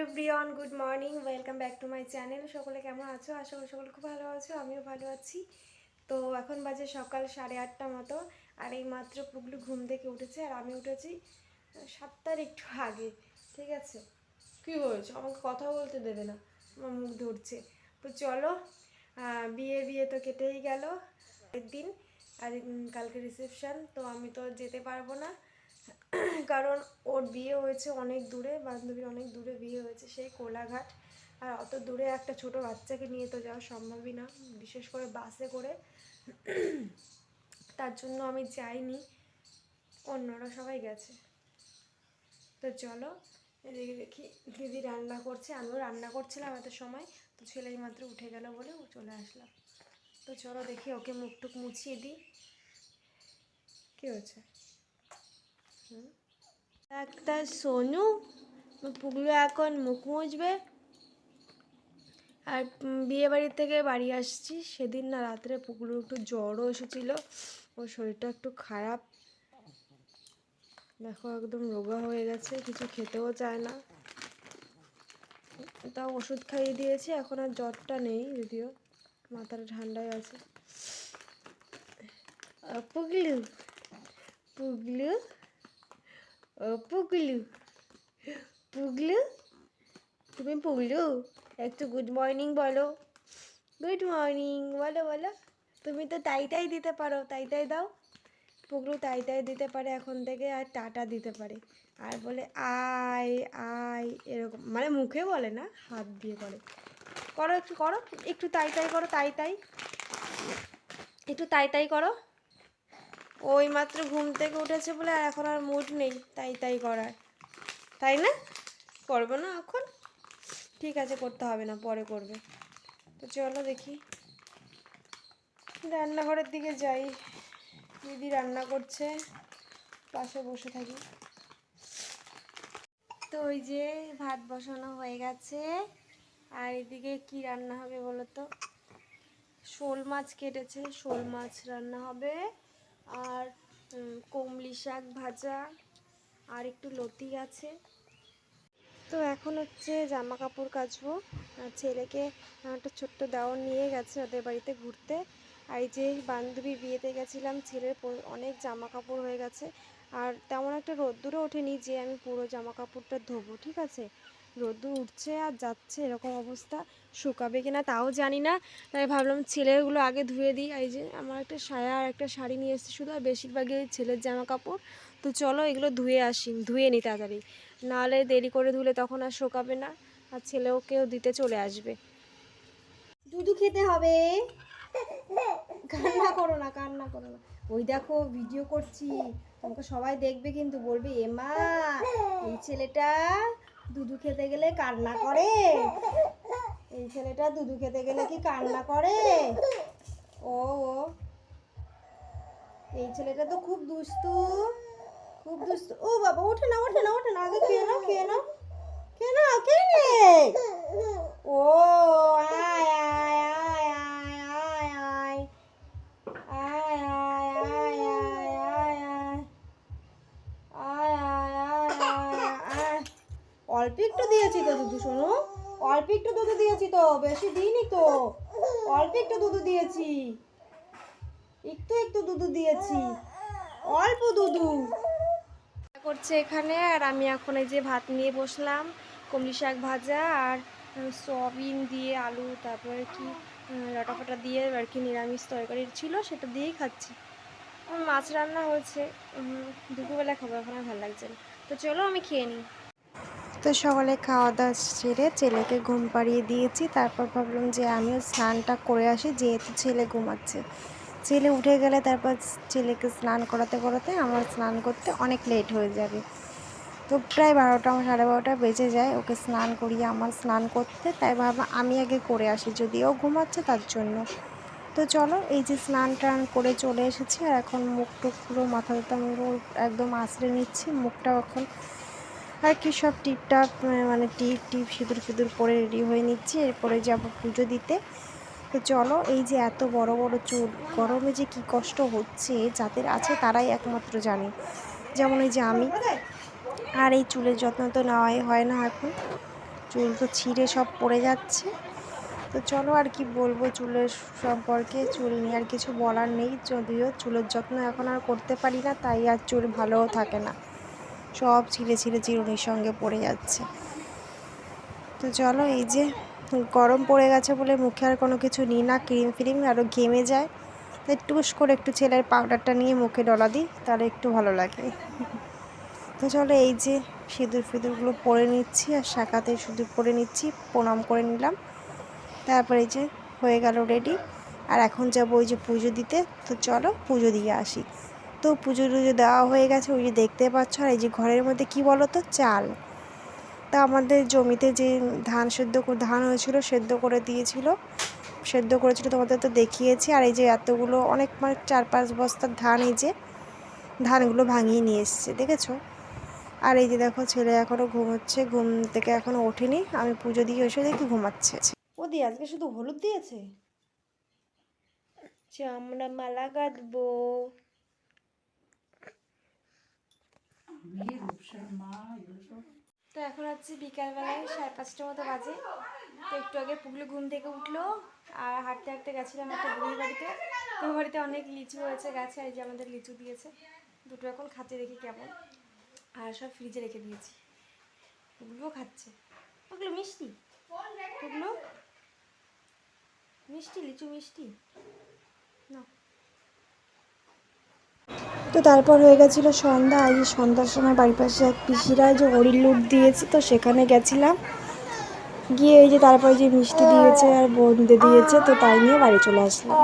Everyone good morning welcome back to my channel সকলে কেমন আছো? আশা করি সকলে খুব ভালো আছো, আমিও ভালো আছি। তো এখন বাজে সকাল সাড়ে আটটা মতো, আর এই মাত্র পুগলু ঘুম থেকে উঠেছে, আর আমি উঠেছি সাতটার একটু আগে, ঠিক আছে? কী হয়েছে? আমাকে কথা বলতে দেবে না, আমার মুখ ধরছে। তো চলো বিয়ে বিয়ে তো কেটেই গেল দিন, আর কালকে রিসেপশান তো আমি তো যেতে পারব না। কারণ ওর বিয়ে হয়েছে অনেক দূরে, বান্ধবীর অনেক দূরে বিয়ে হয়েছে সেই কোলাঘাট। আর অত দূরে একটা ছোট বাচ্চাকে নিয়ে তো যাওয়া সম্ভবই না, বিশেষ করে বাসে করে। তার জন্য আমি যাইনি, অন্যরা সবাই গেছে। তো চলো, এদিকে দেখি দিদি রান্না করছে, আমিও রান্না করছিলাম এত সময়, তো ছেলেই মাত্র উঠে গেল বলে ও চলে আসলাম। তো চলো দেখি ওকে মুখ টুক মুছিয়ে দিই। কী হয়েছে? একটা সোনু পুগলু এখন মুখ মুছবে। আর উম, বিয়ে বাড়ি থেকে বাড়ি আসছি। সেদিন না রাত্রে পুগলুর একটু জ্বরও এসেছিল। ওর শরীরটা একটু খারাপ। দেখো একদম রোগা হয়ে গেছে। কিছু খেতেও চায় না। তাও ওষুধ খাইয়ে দিয়েছি। এখন আর জ্বরটা নেই যদিও। মাথাটা ঠান্ডায় আছে। পুগলু পুগলু? ও, পুগলু। পুগলু? তুমি পুগলু? একটু গুড মর্নিং বলো। গুড মর্নিং বলো বলো। তুমি তো তাই তাই দিতে পারো, তাই তাই দাও। পুগলু তাই তাই দিতে পারে এখন থেকে আর টাটা দিতে পারে। আর বলে আয় আয়, এরকম। মানে মুখে বলে না, হাত দিয়ে করে করো একটু করো। একটু তাই তাই করো, তাই তাই। একটু তাই তাই করো। ওই মাত্র ঘুম থেকে উঠেছে বলে আর এখন আর মুড নেই, তাই তাই করার। তাই না? করব না এখন? ঠিক আছে, করতে হবে না, পরে করবে। তো চলো দেখি। রান্নাঘরের দিকে যাই। দিদি রান্না করছে, পাশে বসে থাকি। তো ওই যে ভাত বসানো হয়ে গেছে। আর এদিকে কি রান্না হবে বলো তো? শোল মাছ কেটেছে, শোল মাছ রান্না হবে। আর কমলি শাক ভাজা আর একটু লতি আছে। তো এখন হচ্ছে জামা কাপড় কাচবো। ছেলেকে একটা ছোট্ট দেওয়ার নিয়ে গেছে ওদের বাড়িতে ঘুরতে। আর এই যে বান্ধবীর বিয়েতে গেছিলাম, ছেলের অনেক জামা কাপড় হয়ে গেছে। আর তেমন একটা রোদ্দুরও ওঠেনি যে আমি পুরো জামা কাপড়টা ধোবো, ঠিক আছে? রোদ্দুর উঠছে আর যাচ্ছে, এরকম অবস্থা। শুকাবে কিনা তাও জানি না। তাই ভাবলাম ছেলেগুলো আগে ধুয়ে দিই। এই যে আমার একটা সায়া আর একটা শাড়ি নিয়ে এসেছি শুধু, আর বেশিরভাগই ছেলের জামা কাপড় তো চলো এগুলো ধুয়ে আসি, ধুয়ে নিই তাড়াতাড়ি। নাহলে দেরি করে ধুলে তখন আর শোকাবে না, আর ছেলেওকেও দিতে চলে আসবে। দুধু খেতে হবে। কান্না করো না, কান্না করো না। ওই দেখো ভিডিও করছি। তোমাকে সবাই দেখবে কিন্তু বলবে এমা এই ছেলেটা দুধু খেতে গেলে কান্না করে। এই ছেলেটা দুধু খেতে গেলে কি কান্না করে? ও ও। এই ছেলেটা তো খুব দুষ্টু খুব দুষ্টু। ও বাবা, ওঠে না ওঠে না ওঠে না। আগে খেয়ে নাও খেয়ে নাও খেয়ে নাও, খেয়ে নে। ও, আয় অল্প একটু দিয়েছি তো দুধু শোনো অল্প একটু দুধ দিয়েছি তো, বেশি দিইনি তো। অল্প একটু দুধ দিয়েছি। একটু একটু দুধ দিয়েছি। অল্প দুধু। করছে এখানে, আর আমি এখন এই যে ভাত নিয়ে বসলাম, কমলি শাক ভাজা আর সয়াবিন দিয়ে আলু, তারপরে কি ডাটা ফাটা দিয়ে আর কি নিরামিষ তরকারি ছিল, সেটা দিয়েই খাচ্ছি। মাছ রান্না হয়েছে। দুপুরবেলা খাব, এখন আর ভালো লাগছে না। তো চলো আমি খেয়ে নিই। তো সকালে খাওয়া দাওয়া সেরে ছেলেকে ঘুম পাড়িয়ে দিয়েছি। তারপর ভাবলাম যে আমিও স্নানটা করে আসি, যেহেতু ছেলে ঘুমাচ্ছে। ছেলে উঠে গেলে তারপর ছেলেকে স্নান করাতে করাতে আমার স্নান করতে অনেক লেট হয়ে যাবে। তো প্রায় বারোটা, সাড়ে বারোটা বেজে যায় ওকে স্নান করিয়ে আমার স্নান করতে। তাই ভাবলাম আমি আগে করে আসি যদিও ঘুমাচ্ছে তার জন্য। তো চলো, এই যে স্নান টান করে চলে এসেছি। আর এখন মুখ টুক পুরো মাথা ব্যথা একদম আশ্রে নিচ্ছি। মুখটাও এখন কি সব টিপটাপ মানে টিপ টিপ, সিঁদুর ফিঁদুর পরে রেডি হয়ে নিচ্ছি। এরপরে যাব পুজো দিতে। তো চলো, এই যে এত বড় বড় চুল, গরমে যে কি কষ্ট হচ্ছে, যাদের আছে তারাই একমাত্র জানে। যেমন এই যে আমি, আর এই চুলের যত্ন তো নেওয়াই হয় না এখন। চুল তো ছিঁড়ে সব পড়ে যাচ্ছে। তো চলো আর কি বলব চুলের সম্পর্কে, চুল নিয়ে আর কিছু বলার নেই। যদিও চুলের যত্ন এখন আর করতে পারি না, তাই আর চুল ভালোও থাকে না। সব ছিঁড়ে ছিঁড়ে চিরুনির সঙ্গে পড়ে যাচ্ছে। তো চলো এই যে গরম পড়ে গেছে বলে মুখে আর কোনো কিছু নিই না, ক্রিম ফ্রিম আরও ঘেমে যায়। তাই টুস করে একটু ছেলের পাউডারটা নিয়ে মুখে ডলা দিই, তাহলে একটু ভালো লাগে। তো চলো এই যে সিঁদুর ফিঁদুরগুলো পরে নিচ্ছি আর শাখাতে সিঁদুর পরে নিচ্ছি, প্রণাম করে নিলাম। তারপরে এই যে হয়ে গেল রেডি আর এখন যাব ওই যে পুজো দিতে, তো চলো পুজো দিয়ে আসি। তো পুজো টুজো দেওয়া হয়ে গেছে, ওই যে দেখতে পাচ্ছ আর এই যে ঘরের মধ্যে কি বলো তো চাল। তা আমাদের জমিতে যে ধান সেদ্ধ ধান হয়েছিল সেদ্ধ করে দিয়েছিল। সেদ্ধ করেছিল তোমাদের তো দেখিয়েছি। আর এই যে এতগুলো অনেক মানে চার পাঁচ বস্তার ধান, এই যে ধানগুলো ভাঙিয়ে নিয়ে এসছে, দেখেছ? আর এই যে দেখো, ছেলে এখনও ঘুমোচ্ছে, ঘুম থেকে এখনও ওঠেনি। আমি পুজো দিয়ে এসে দেখি ঘুমাচ্ছে। ও দি, আজকে শুধু হলুদ দিয়েছে? আমরা মালা গাঁথবো তো এখন হচ্ছে বিকালবেলায় সাড়ে পাঁচটার মতো বাজে। তো একটু আগে পুগলি ঘুম থেকে উঠল আর হাঁটতে হাঁটতে গেছিলাম একটা বুড়ির বাড়িতে। তো বাড়িতে অনেক লিচু হয়েছে গাছে, আর যে আমাদের লিচু দিয়েছে। দুটো এখন খাচ্ছে দেখি কেমন। আর সব ফ্রিজে রেখে দিয়েছি। পুগলুও খাচ্ছে। ওগুলো মিষ্টি। পুগলু মিষ্টি, লিচু মিষ্টি। না তো তারপর হয়ে গেছিল সন্ধ্যা আজ সন্ধ্যার সময় বাড়ির পাশে এক পিসিরা যে হরির লুট দিয়েছে, তো সেখানে গেছিলাম। গিয়ে এই যে তারপরে যে মিষ্টি দিয়েছে আর বন্ধে দিয়েছে, তো তাই নিয়ে বাড়ি চলে আসলাম।